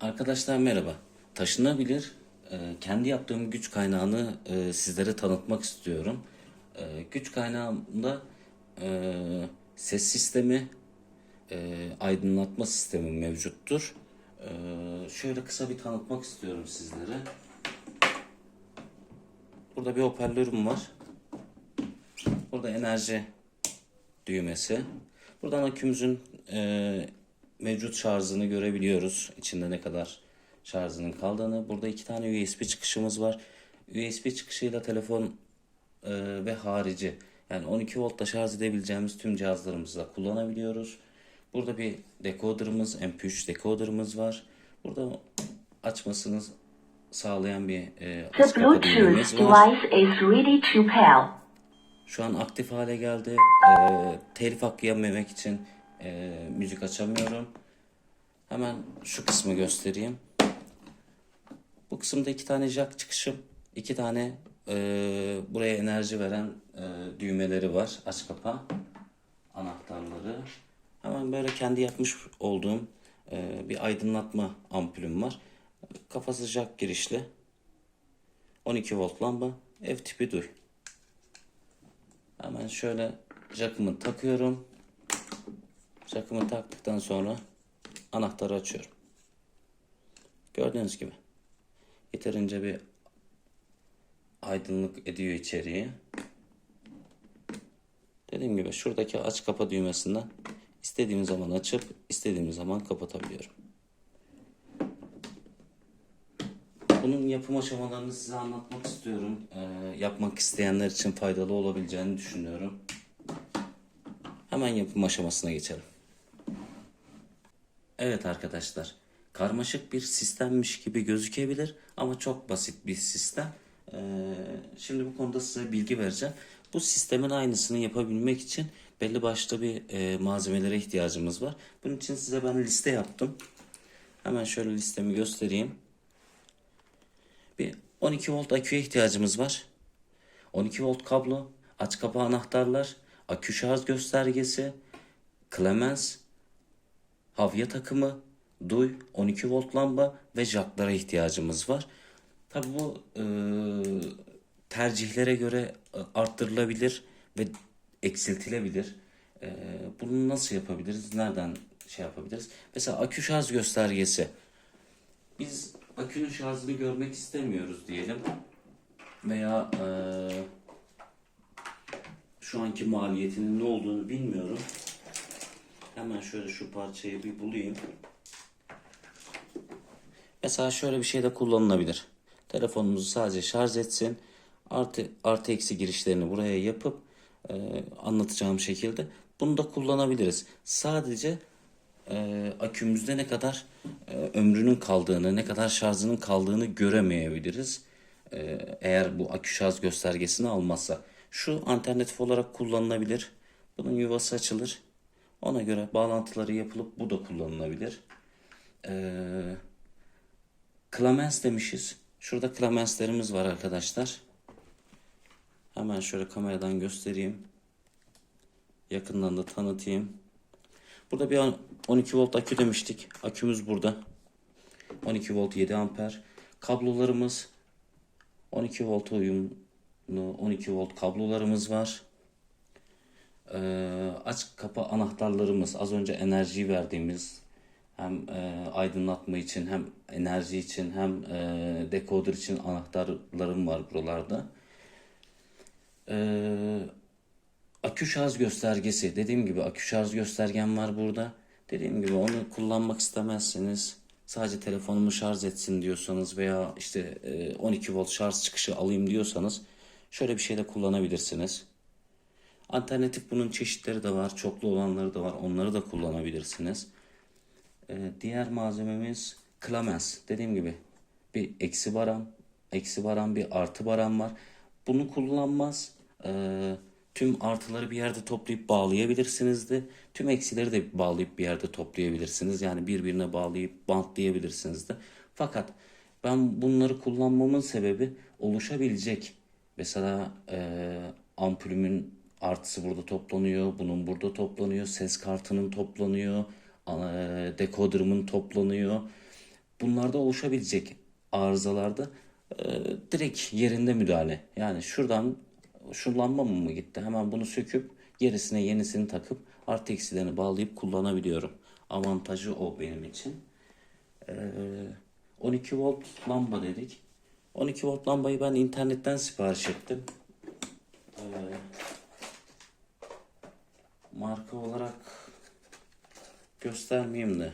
Arkadaşlar merhaba. Taşınabilir e, kendi yaptığım güç kaynağını e, sizlere tanıtmak istiyorum. E, güç kaynağımda ses sistemi, aydınlatma sistemi mevcuttur. Şöyle kısa bir tanıtmak istiyorum sizlere. Burada bir hoparlörüm var. Burada enerji düğmesi. Buradan akümüzün e, mevcut şarjını görebiliyoruz. İçinde ne kadar şarjının kaldığını. Burada iki tane USB çıkışımız var. USB çıkışıyla telefon e, ve harici yani 12 voltta şarj edebileceğimiz tüm cihazlarımızla kullanabiliyoruz. Burada bir decoder'ımız, MP3 decoder'ımız var. Burada açmasını sağlayan bir e, Bluetooth düğmemiz var. Şu an aktif hale geldi. Ee, telif hakkı yememek için e, müzik açamıyorum. Hemen şu kısmı göstereyim. Bu kısımda iki tane jack çıkışım, iki tane e, buraya enerji veren e, düğmeleri var. Aç kapa anahtarları. Hemen böyle kendi yapmış olduğum e, bir aydınlatma ampulüm var. Kafası jack girişli. 12 volt lamba. Ev tipi duy. Hemen şöyle jackımı takıyorum. Jackımı taktıktan sonra anahtarı açıyorum. Gördüğünüz gibi yeterince bir aydınlık ediyor içeriği. Dediğim gibi şuradaki aç kapa düğmesinden istediğim zaman açıp istediğim zaman kapatabiliyorum. Bunun yapım aşamalarını size anlatmak istiyorum. Ee, yapmak isteyenler için faydalı olabileceğini düşünüyorum. Hemen yapım aşamasına geçelim. Evet arkadaşlar, karmaşık bir sistemmiş gibi gözükebilir ama çok basit bir sistem. Ee, şimdi bu konuda size bilgi vereceğim. Bu sistemin aynısını yapabilmek için belli başlı bir e, malzemelere ihtiyacımız var. Bunun için size ben liste yaptım. Hemen şöyle listemi göstereyim. Bir 12 volt aküye ihtiyacımız var. 12 volt kablo, aç kapa anahtarlar, akü şarj göstergesi, klemens, havya takımı, duy, 12 volt lamba ve jacklara ihtiyacımız var. Tabi bu e, tercihlere göre e, arttırılabilir ve eksiltilebilir. E, bunu nasıl yapabiliriz? Nereden şey yapabiliriz? Mesela akü şarj göstergesi. Biz akünün şarjını görmek istemiyoruz diyelim. Veya eee, şu anki maliyetinin ne olduğunu bilmiyorum. Hemen şöyle şu parçayı bir bulayım. Mesela şöyle bir şey de kullanılabilir. Telefonumuzu sadece şarj etsin. Artı, artı eksi girişlerini buraya yapıp eee, anlatacağım şekilde bunu da kullanabiliriz. Sadece e, akümüzde ne kadar e, ömrünün kaldığını, ne kadar şarjının kaldığını göremeyebiliriz. E, eğer bu akü şarj göstergesini almazsa. Şu alternatif olarak kullanılabilir. Bunun yuvası açılır. Ona göre bağlantıları yapılıp bu da kullanılabilir. E, Clemens demişiz. Şurada Clemens'lerimiz var arkadaşlar. Hemen şöyle kameradan göstereyim. Yakından da tanıtayım. Burada bir 12 volt akü demiştik. Akümüz burada. 12 volt 7 amper. Kablolarımız 12 volt uyumlu 12 volt kablolarımız var. Ee, aç kapa anahtarlarımız az önce enerjiyi verdiğimiz hem e, aydınlatma için hem enerji için hem e, dekoder için anahtarlarım var buralarda. Ee, akü şarj göstergesi. Dediğim gibi akü şarj göstergem var burada. Dediğim gibi onu kullanmak istemezseniz sadece telefonumu şarj etsin diyorsanız veya işte e, 12 volt şarj çıkışı alayım diyorsanız şöyle bir şey de kullanabilirsiniz. Alternatif bunun çeşitleri de var. Çoklu olanları da var. Onları da kullanabilirsiniz. Ee, diğer malzememiz Clemens. Dediğim gibi bir eksi baran, eksi baran bir artı baran var. Bunu kullanmaz. Ee, tüm artıları bir yerde toplayıp bağlayabilirsiniz de. Tüm eksileri de bağlayıp bir yerde toplayabilirsiniz. Yani birbirine bağlayıp bantlayabilirsiniz de. Fakat ben bunları kullanmamın sebebi oluşabilecek. Mesela e, ampulümün artısı burada toplanıyor. Bunun burada toplanıyor. Ses kartının toplanıyor. E, dekoderımın toplanıyor. bunlarda oluşabilecek arızalarda e, direkt yerinde müdahale. Yani şuradan şu lamba mı gitti? Hemen bunu söküp gerisine yenisini takıp artı eksilerini bağlayıp kullanabiliyorum. Avantajı o benim için. Ee, 12 volt lamba dedik. 12 volt lambayı ben internetten sipariş ettim. Ee, marka olarak göstermeyeyim de.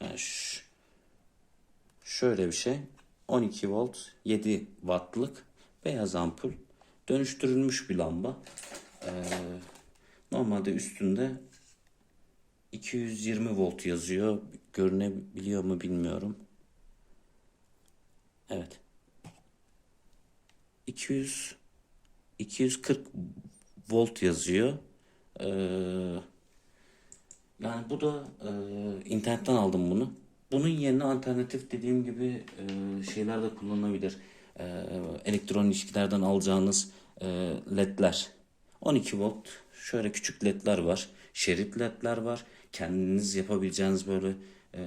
Yani şöyle bir şey. 12 volt 7 wattlık beyaz ampul. Dönüştürülmüş bir lamba. Ee, normalde üstünde 220 volt yazıyor. Görünebiliyor mu bilmiyorum. Evet. 200 240 volt yazıyor. Ee, yani bu da e, internetten aldım bunu. Bunun yerine alternatif dediğim gibi e, şeyler de kullanılabilir. E, elektron ilişkilerden alacağınız e, ledler. 12 volt şöyle küçük ledler var. Şerit ledler var. Kendiniz yapabileceğiniz böyle e,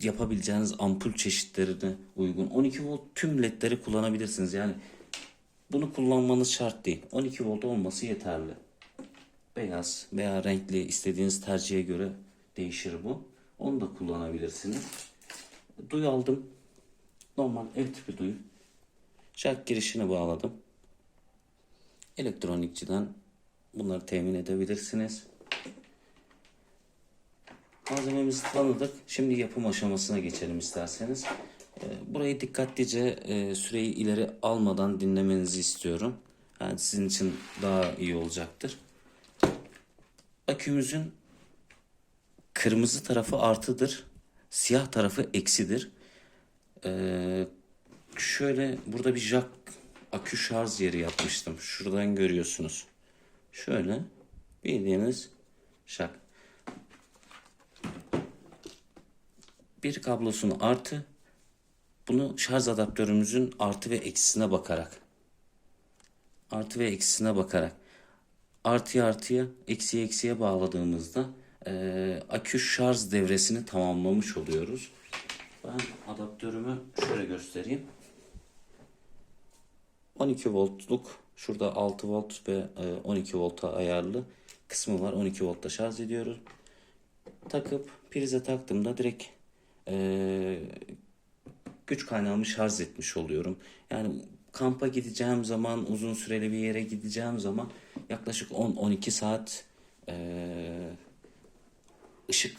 yapabileceğiniz ampul çeşitlerine uygun. 12 volt tüm ledleri kullanabilirsiniz. Yani bunu kullanmanız şart değil. 12 volt olması yeterli. Beyaz veya renkli istediğiniz tercihe göre değişir bu. Onu da kullanabilirsiniz. Duyu aldım. Normal ev tipi duyu. Jack girişini bağladım. Elektronikçiden bunları temin edebilirsiniz. Malzememizi tanıdık. Şimdi yapım aşamasına geçelim isterseniz. Ee, Burayı dikkatlice e, süreyi ileri almadan dinlemenizi istiyorum. Yani sizin için daha iyi olacaktır. Akümüzün kırmızı tarafı artıdır. Siyah tarafı eksidir. Ee, şöyle burada bir jack akü şarj yeri yapmıştım. Şuradan görüyorsunuz. Şöyle bildiğiniz jack. bir kablosunu artı bunu şarj adaptörümüzün artı ve eksisine bakarak artı ve eksisine bakarak artıya artıya eksiye eksiye bağladığımızda eee, akü şarj devresini tamamlamış oluyoruz. Ben adaptörümü şöyle göstereyim. 12 voltluk şurada 6 volt ve e, 12 volta ayarlı kısmı var. 12 voltta şarj ediyoruz. Takıp prize taktığımda direkt e, güç kaynağımı şarj etmiş oluyorum. Yani kampa gideceğim zaman, uzun süreli bir yere gideceğim zaman yaklaşık 10-12 saat e, ışık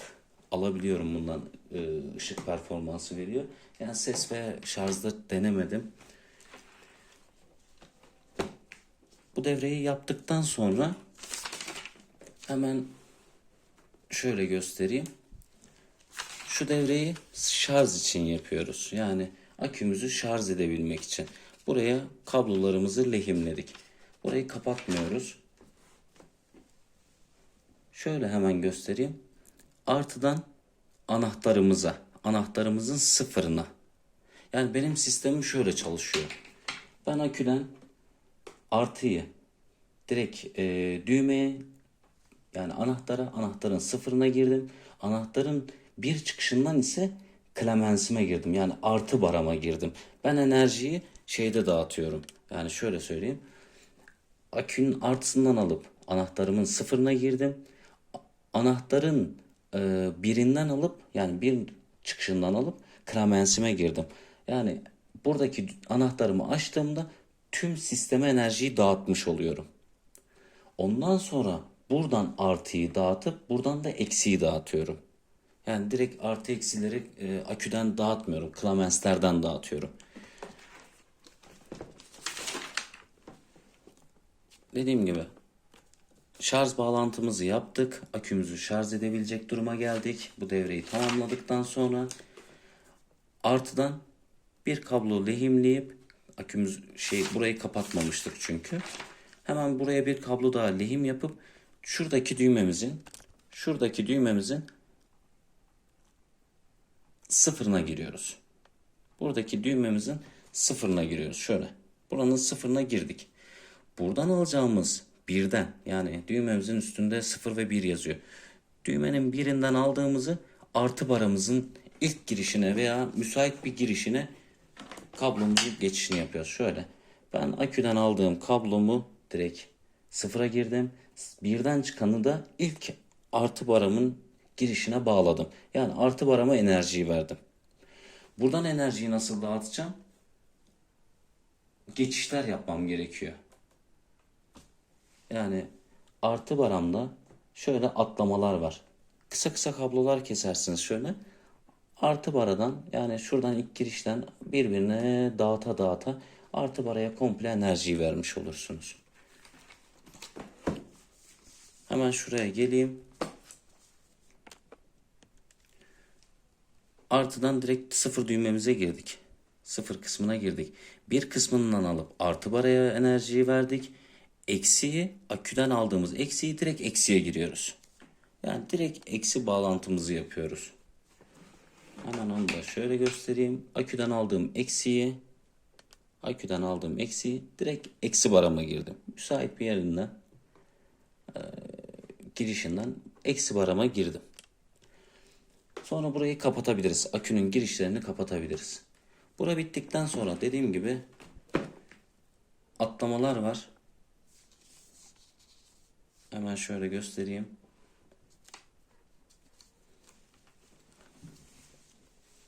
alabiliyorum bundan. E, ışık performansı veriyor. Yani ses ve şarjda denemedim. Bu devreyi yaptıktan sonra hemen şöyle göstereyim. Şu devreyi şarj için yapıyoruz. Yani akümüzü şarj edebilmek için. Buraya kablolarımızı lehimledik. Burayı kapatmıyoruz. Şöyle hemen göstereyim. Artıdan anahtarımıza, anahtarımızın sıfırına. Yani benim sistemim şöyle çalışıyor. Ben aküden artıyı direkt e, düğmeye yani anahtara anahtarın sıfırına girdim. Anahtarın bir çıkışından ise klemensime girdim. Yani artı barama girdim. Ben enerjiyi şeyde dağıtıyorum. Yani şöyle söyleyeyim. Akünün artısından alıp anahtarımın sıfırına girdim. Anahtarın e, birinden alıp yani bir çıkışından alıp klemensime girdim. Yani buradaki anahtarımı açtığımda tüm sisteme enerjiyi dağıtmış oluyorum. Ondan sonra buradan artıyı dağıtıp buradan da eksiyi dağıtıyorum. Yani direkt artı eksileri e, aküden dağıtmıyorum. Klamenslerden dağıtıyorum. Dediğim gibi şarj bağlantımızı yaptık. Akümüzü şarj edebilecek duruma geldik. Bu devreyi tamamladıktan sonra artıdan bir kablo lehimleyip akümüz şey burayı kapatmamıştık çünkü. Hemen buraya bir kablo daha lehim yapıp şuradaki düğmemizin şuradaki düğmemizin sıfırına giriyoruz. Buradaki düğmemizin sıfırına giriyoruz. Şöyle. Buranın sıfırına girdik. Buradan alacağımız birden yani düğmemizin üstünde sıfır ve bir yazıyor. Düğmenin birinden aldığımızı artı baramızın ilk girişine veya müsait bir girişine kablomuzun geçişini yapıyoruz. Şöyle ben aküden aldığım kablomu direkt sıfıra girdim. Birden çıkanı da ilk artı baramın girişine bağladım. Yani artı barama enerjiyi verdim. Buradan enerjiyi nasıl dağıtacağım? Geçişler yapmam gerekiyor. Yani artı baramda şöyle atlamalar var. Kısa kısa kablolar kesersiniz şöyle. Artı baradan yani şuradan ilk girişten birbirine dağıta dağıta artı baraya komple enerjiyi vermiş olursunuz. Hemen şuraya geleyim. Artıdan direkt sıfır düğmemize girdik. Sıfır kısmına girdik. Bir kısmından alıp artı baraya enerjiyi verdik. Eksiği aküden aldığımız eksiği direkt eksiye giriyoruz. Yani direkt eksi bağlantımızı yapıyoruz. Hemen onu da şöyle göstereyim. Aküden aldığım eksiği aküden aldığım eksiği direkt eksi barama girdim. Müsait bir yerinden e, girişinden eksi barama girdim. Sonra burayı kapatabiliriz. Akünün girişlerini kapatabiliriz. Bura bittikten sonra dediğim gibi atlamalar var. Hemen şöyle göstereyim.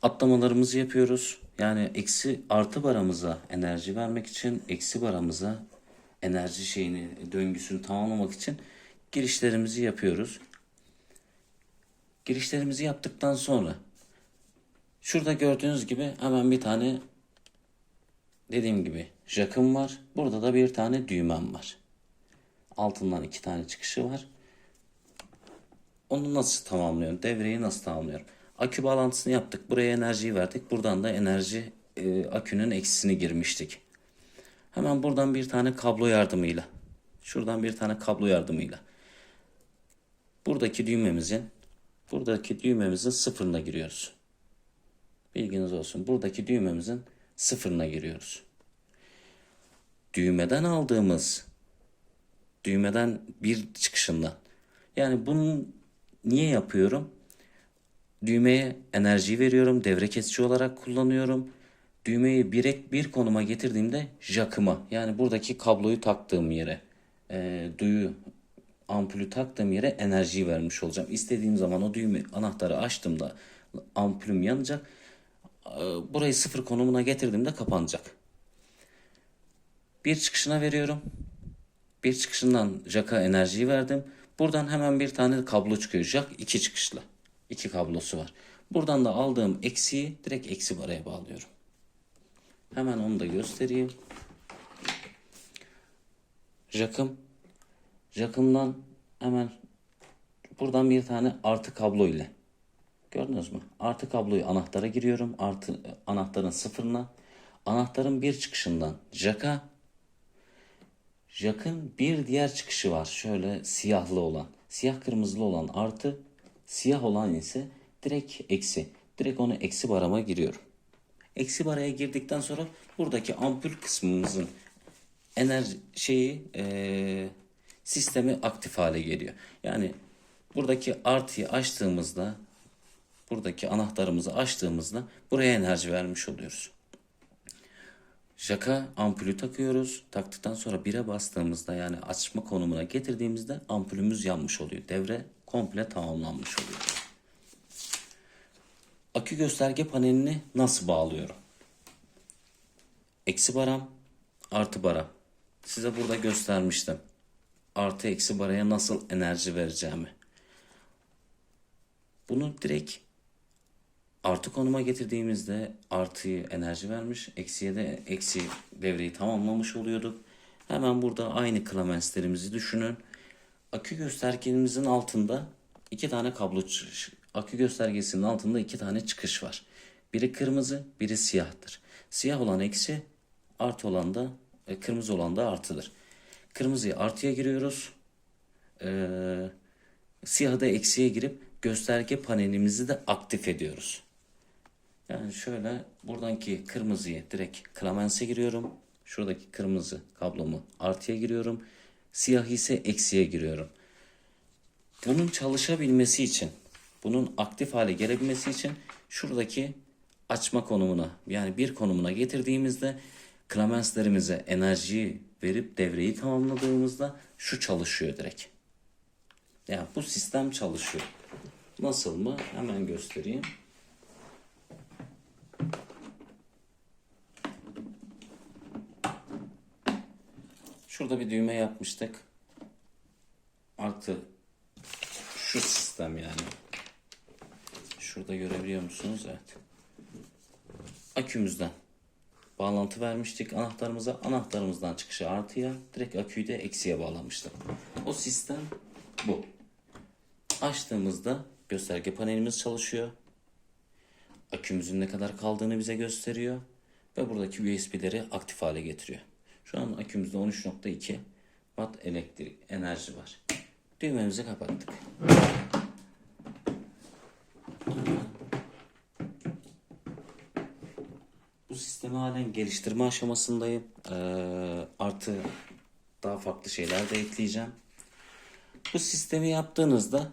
Atlamalarımızı yapıyoruz. Yani eksi artı baramıza enerji vermek için eksi baramıza enerji şeyini döngüsünü tamamlamak için girişlerimizi yapıyoruz. Girişlerimizi yaptıktan sonra şurada gördüğünüz gibi hemen bir tane dediğim gibi jakım var. Burada da bir tane düğmem var. Altından iki tane çıkışı var. Onu nasıl tamamlıyorum? Devreyi nasıl tamamlıyorum? Akü bağlantısını yaptık. Buraya enerjiyi verdik. Buradan da enerji e, akünün eksisini girmiştik. Hemen buradan bir tane kablo yardımıyla. Şuradan bir tane kablo yardımıyla. Buradaki düğmemizin buradaki düğmemizin sıfırına giriyoruz. Bilginiz olsun. Buradaki düğmemizin sıfırına giriyoruz. Düğmeden aldığımız düğmeden bir çıkışından. Yani bunu niye yapıyorum? Düğmeye enerji veriyorum. Devre kesici olarak kullanıyorum. Düğmeyi bir, bir konuma getirdiğimde jakıma yani buradaki kabloyu taktığım yere e, duyu ampulü taktığım yere enerji vermiş olacağım. İstediğim zaman o düğme anahtarı açtığımda ampulüm yanacak. E, burayı sıfır konumuna getirdiğimde kapanacak. Bir çıkışına veriyorum. Bir çıkışından jaka enerjiyi verdim. Buradan hemen bir tane kablo çıkıyor. Jak iki çıkışlı. İki kablosu var. Buradan da aldığım eksiği direkt eksi baraya bağlıyorum. Hemen onu da göstereyim. Jakım. Jakımdan hemen buradan bir tane artı kablo ile. Gördünüz mü? Artı kabloyu anahtara giriyorum. Artı anahtarın sıfırına. Anahtarın bir çıkışından jaka Jack'ın bir diğer çıkışı var. Şöyle siyahlı olan. Siyah kırmızılı olan artı. Siyah olan ise direkt eksi. Direkt onu eksi barama giriyorum. Eksi baraya girdikten sonra buradaki ampul kısmımızın enerji şeyi eee, sistemi aktif hale geliyor. Yani buradaki artıyı açtığımızda buradaki anahtarımızı açtığımızda buraya enerji vermiş oluyoruz. Jaka ampulü takıyoruz. Taktıktan sonra 1'e bastığımızda yani açma konumuna getirdiğimizde ampulümüz yanmış oluyor. Devre komple tamamlanmış oluyor. Akü gösterge panelini nasıl bağlıyorum? Eksi baram, artı baram. Size burada göstermiştim. Artı eksi baraya nasıl enerji vereceğimi. Bunu direkt artı konuma getirdiğimizde artıyı enerji vermiş, eksiye de eksi devreyi tamamlamış oluyorduk. Hemen burada aynı klamenslerimizi düşünün. Akü göstergemizin altında iki tane kablo çıkış. Akü göstergesinin altında iki tane çıkış var. Biri kırmızı, biri siyahtır. Siyah olan eksi, artı olan da e, kırmızı olan da artıdır. Kırmızıyı artıya giriyoruz. Ee, siyahı da eksiye girip gösterge panelimizi de aktif ediyoruz. Yani şöyle buradanki kırmızıyı direkt Clemens'e giriyorum. Şuradaki kırmızı kablomu artıya giriyorum. Siyah ise eksiye giriyorum. Bunun çalışabilmesi için bunun aktif hale gelebilmesi için şuradaki açma konumuna yani bir konumuna getirdiğimizde klamenslerimize enerjiyi verip devreyi tamamladığımızda şu çalışıyor direkt. Yani bu sistem çalışıyor. Nasıl mı? Hemen göstereyim. Şurada bir düğme yapmıştık. Artı şu sistem yani. Şurada görebiliyor musunuz? Evet. Akümüzden bağlantı vermiştik anahtarımıza. Anahtarımızdan çıkışı artıya, direkt aküyü de eksiye bağlamıştık. O sistem bu. Açtığımızda gösterge panelimiz çalışıyor. Akümüzün ne kadar kaldığını bize gösteriyor. Ve buradaki USB'leri aktif hale getiriyor. Şu an akümüzde 13.2 watt elektrik enerji var. Düğmemizi kapattık. Halen geliştirme aşamasındayım. Ee, artı daha farklı şeyler de ekleyeceğim. Bu sistemi yaptığınızda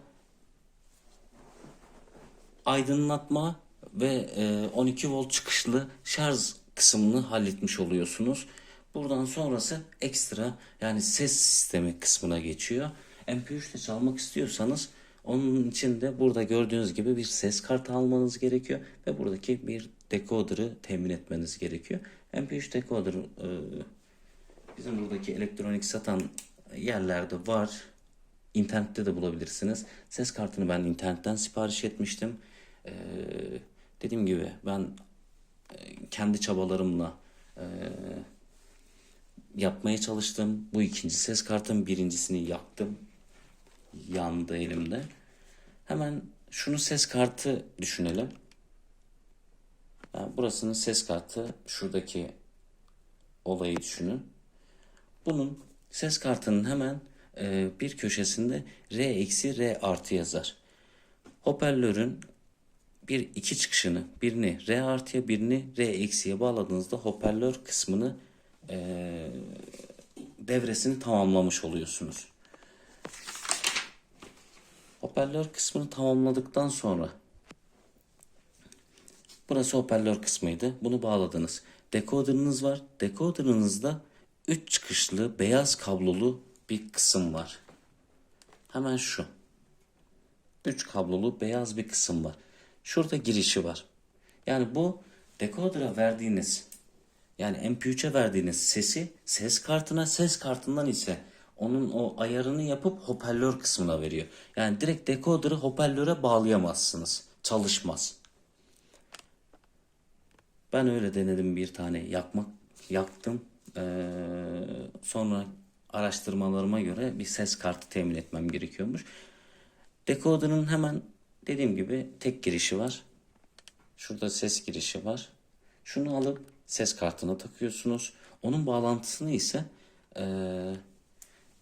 aydınlatma ve e, 12 volt çıkışlı şarj kısmını halletmiş oluyorsunuz. Buradan sonrası ekstra yani ses sistemi kısmına geçiyor. MP3 ile çalmak istiyorsanız onun için de burada gördüğünüz gibi bir ses kartı almanız gerekiyor ve buradaki bir decoder'ı temin etmeniz gerekiyor. MP3 decoder e, bizim buradaki elektronik satan yerlerde var. İnternette de bulabilirsiniz. Ses kartını ben internetten sipariş etmiştim. Ee, dediğim gibi ben e, kendi çabalarımla e, yapmaya çalıştım. Bu ikinci ses kartım. Birincisini yaptım. Yandı elimde. Hemen şunu ses kartı düşünelim. Yani burasının ses kartı. Şuradaki olayı düşünün. Bunun ses kartının hemen e, bir köşesinde R eksi R artı yazar. Hoparlörün bir iki çıkışını birini R artıya birini R eksiye bağladığınızda hoparlör kısmını e, devresini tamamlamış oluyorsunuz. Hoparlör kısmını tamamladıktan sonra burası hoparlör kısmıydı. Bunu bağladınız. Decoder'ınız var. Decoder'ınızda 3 çıkışlı beyaz kablolu bir kısım var. Hemen şu. 3 kablolu beyaz bir kısım var. Şurada girişi var. Yani bu decoder'a verdiğiniz yani MP3'e verdiğiniz sesi ses kartına ses kartından ise onun o ayarını yapıp hoparlör kısmına veriyor. Yani direkt decoder'ı hoparlöre bağlayamazsınız. Çalışmaz. Ben öyle denedim bir tane yakmak yaktım. Ee, sonra araştırmalarıma göre bir ses kartı temin etmem gerekiyormuş. Decoder'ın hemen dediğim gibi tek girişi var. Şurada ses girişi var. Şunu alıp ses kartına takıyorsunuz. Onun bağlantısını ise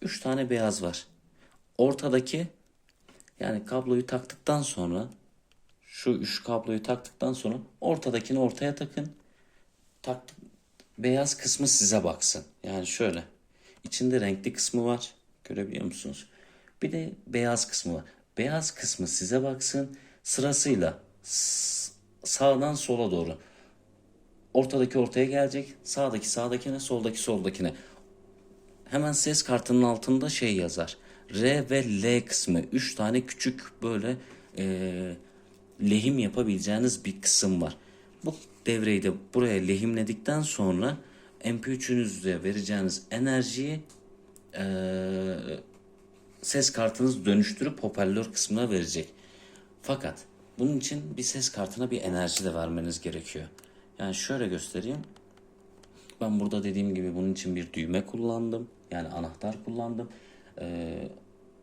3 tane beyaz var. Ortadaki yani kabloyu taktıktan sonra şu üç kabloyu taktıktan sonra ortadakini ortaya takın. Taktık, beyaz kısmı size baksın. Yani şöyle. İçinde renkli kısmı var. Görebiliyor musunuz? Bir de beyaz kısmı var. Beyaz kısmı size baksın. Sırasıyla sağdan sola doğru. Ortadaki ortaya gelecek. Sağdaki sağdakine, soldaki soldakine. Hemen ses kartının altında şey yazar. R ve L kısmı. Üç tane küçük böyle eee, lehim yapabileceğiniz bir kısım var. Bu devreyi de buraya lehimledikten sonra MP3'ünüzde vereceğiniz enerjiyi eee, ses kartınız dönüştürüp hoparlör kısmına verecek. Fakat bunun için bir ses kartına bir enerji de vermeniz gerekiyor. Yani şöyle göstereyim. Ben burada dediğim gibi bunun için bir düğme kullandım. Yani anahtar kullandım. Ee,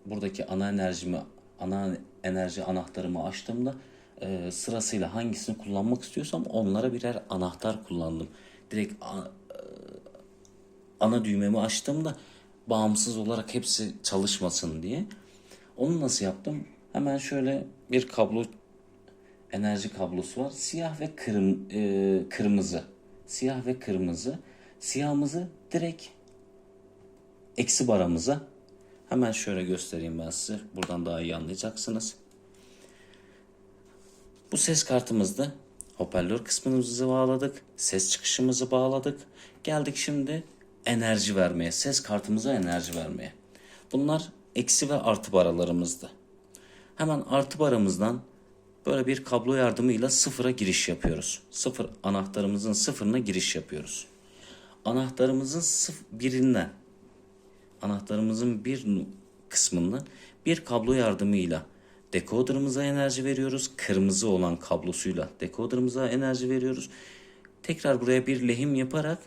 buradaki ana enerjimi, ana enerji anahtarımı açtığımda e, sırasıyla hangisini kullanmak istiyorsam onlara birer anahtar kullandım. Direkt a- e, ana düğmemi açtığımda bağımsız olarak hepsi çalışmasın diye. Onu nasıl yaptım? Hemen şöyle bir kablo enerji kablosu var. Siyah ve kırm, e, kırmızı. Siyah ve kırmızı. Siyahımızı direkt eksi baramıza hemen şöyle göstereyim ben size. Buradan daha iyi anlayacaksınız. Bu ses kartımızda hoparlör kısmımızı bağladık. Ses çıkışımızı bağladık. Geldik şimdi enerji vermeye. Ses kartımıza enerji vermeye. Bunlar eksi ve artı baralarımızdı. Hemen artı baramızdan böyle bir kablo yardımıyla sıfıra giriş yapıyoruz. Sıfır anahtarımızın sıfırına giriş yapıyoruz. Anahtarımızın sıf birinden anahtarımızın bir kısmını bir kablo yardımıyla dekoderımıza enerji veriyoruz. Kırmızı olan kablosuyla dekoderımıza enerji veriyoruz. Tekrar buraya bir lehim yaparak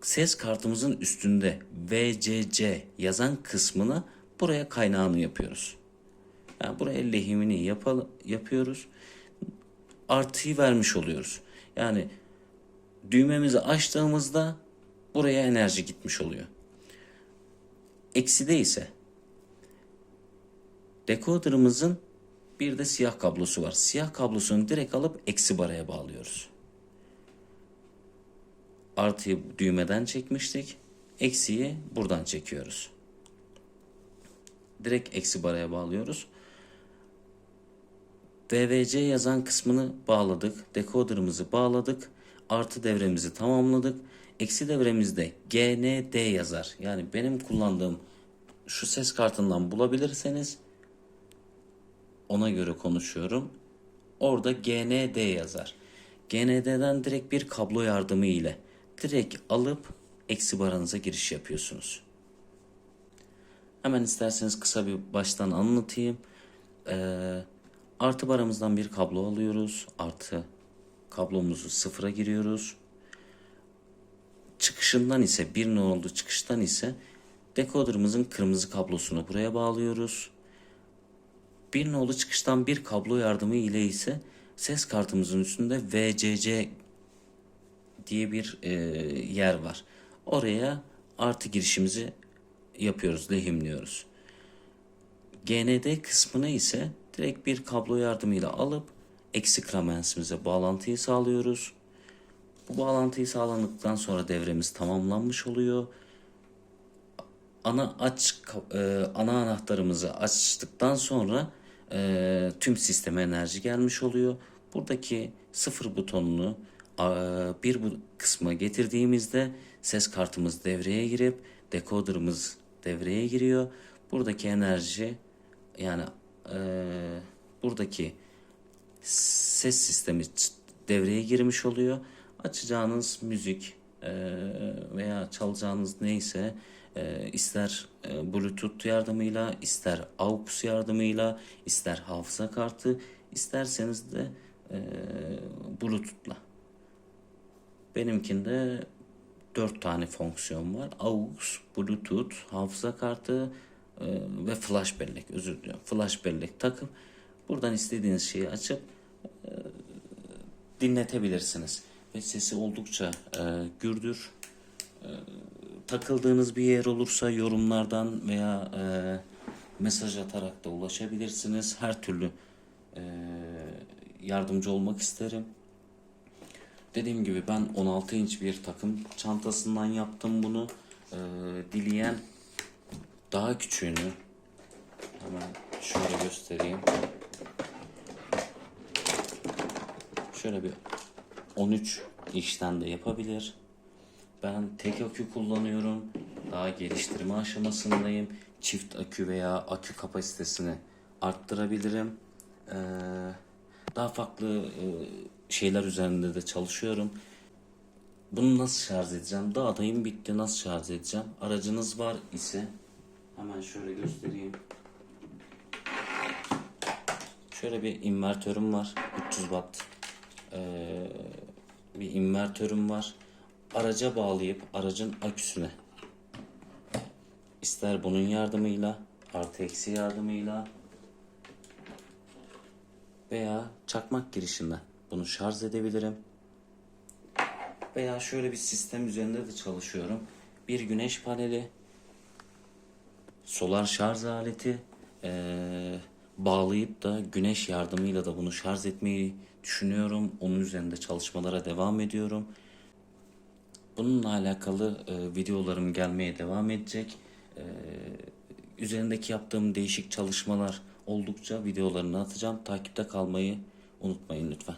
ses kartımızın üstünde VCC yazan kısmına buraya kaynağını yapıyoruz. Yani buraya lehimini yapal yapıyoruz. Artıyı vermiş oluyoruz. Yani düğmemizi açtığımızda buraya enerji gitmiş oluyor. Ekside ise dekoderımızın bir de siyah kablosu var. Siyah kablosunu direkt alıp eksi baraya bağlıyoruz. Artıyı düğmeden çekmiştik. Eksiyi buradan çekiyoruz. Direkt eksi baraya bağlıyoruz. DVC yazan kısmını bağladık. Dekoderımızı bağladık. Artı devremizi tamamladık. Eksi devremizde GND yazar. Yani benim kullandığım şu ses kartından bulabilirseniz ona göre konuşuyorum. Orada GND yazar. GND'den direkt bir kablo yardımı ile direkt alıp eksi baranıza giriş yapıyorsunuz. Hemen isterseniz kısa bir baştan anlatayım. Ee, artı baramızdan bir kablo alıyoruz. Artı kablomuzu sıfıra giriyoruz. Çıkışından ise bir nolu çıkıştan ise dekoderımızın kırmızı kablosunu buraya bağlıyoruz. Bir nolu çıkıştan bir kablo yardımı ile ise ses kartımızın üstünde VCC diye bir e, yer var. Oraya artı girişimizi yapıyoruz, lehimliyoruz. GND kısmına ise direkt bir kablo yardımıyla alıp eksi kramensimize bağlantıyı sağlıyoruz. Bu bağlantıyı sağlandıktan sonra devremiz tamamlanmış oluyor. Ana aç e, ana anahtarımızı açtıktan sonra e, tüm sisteme enerji gelmiş oluyor. Buradaki sıfır butonunu a, bir bu kısma getirdiğimizde ses kartımız devreye girip dekoderımız devreye giriyor. Buradaki enerji yani e, buradaki ses sistemi devreye girmiş oluyor. Açacağınız müzik e, veya çalacağınız neyse e, ister e, Bluetooth yardımıyla, ister AUX yardımıyla, ister hafıza kartı, isterseniz de e, Bluetooth'la. Benimkinde 4 tane fonksiyon var. AUX, Bluetooth, hafıza kartı e, ve flash bellek. Özür diliyorum. Flash bellek takıp buradan istediğiniz şeyi açıp e, dinletebilirsiniz. Ve sesi oldukça e, gürdür. E, takıldığınız bir yer olursa yorumlardan veya e, mesaj atarak da ulaşabilirsiniz. Her türlü e, yardımcı olmak isterim. Dediğim gibi ben 16 inç bir takım çantasından yaptım bunu. Ee, dileyen daha küçüğünü hemen şöyle göstereyim. Şöyle bir 13 inçten de yapabilir. Ben tek akü kullanıyorum. Daha geliştirme aşamasındayım. Çift akü veya akü kapasitesini arttırabilirim. Ee, daha farklı e, şeyler üzerinde de çalışıyorum. Bunu nasıl şarj edeceğim? Dağdayım bitti nasıl şarj edeceğim? Aracınız var ise hemen şöyle göstereyim. Şöyle bir invertörüm var. 300 watt. Ee, bir invertörüm var. Araca bağlayıp aracın aküsüne ister bunun yardımıyla artı eksi yardımıyla veya çakmak girişinden bunu şarj edebilirim. Veya şöyle bir sistem üzerinde de çalışıyorum. Bir güneş paneli, solar şarj aleti eee, bağlayıp da güneş yardımıyla da bunu şarj etmeyi düşünüyorum. Onun üzerinde çalışmalara devam ediyorum. Bununla alakalı e, videolarım gelmeye devam edecek. E, üzerindeki yaptığım değişik çalışmalar oldukça videolarını atacağım. Takipte kalmayı unutmayın lütfen.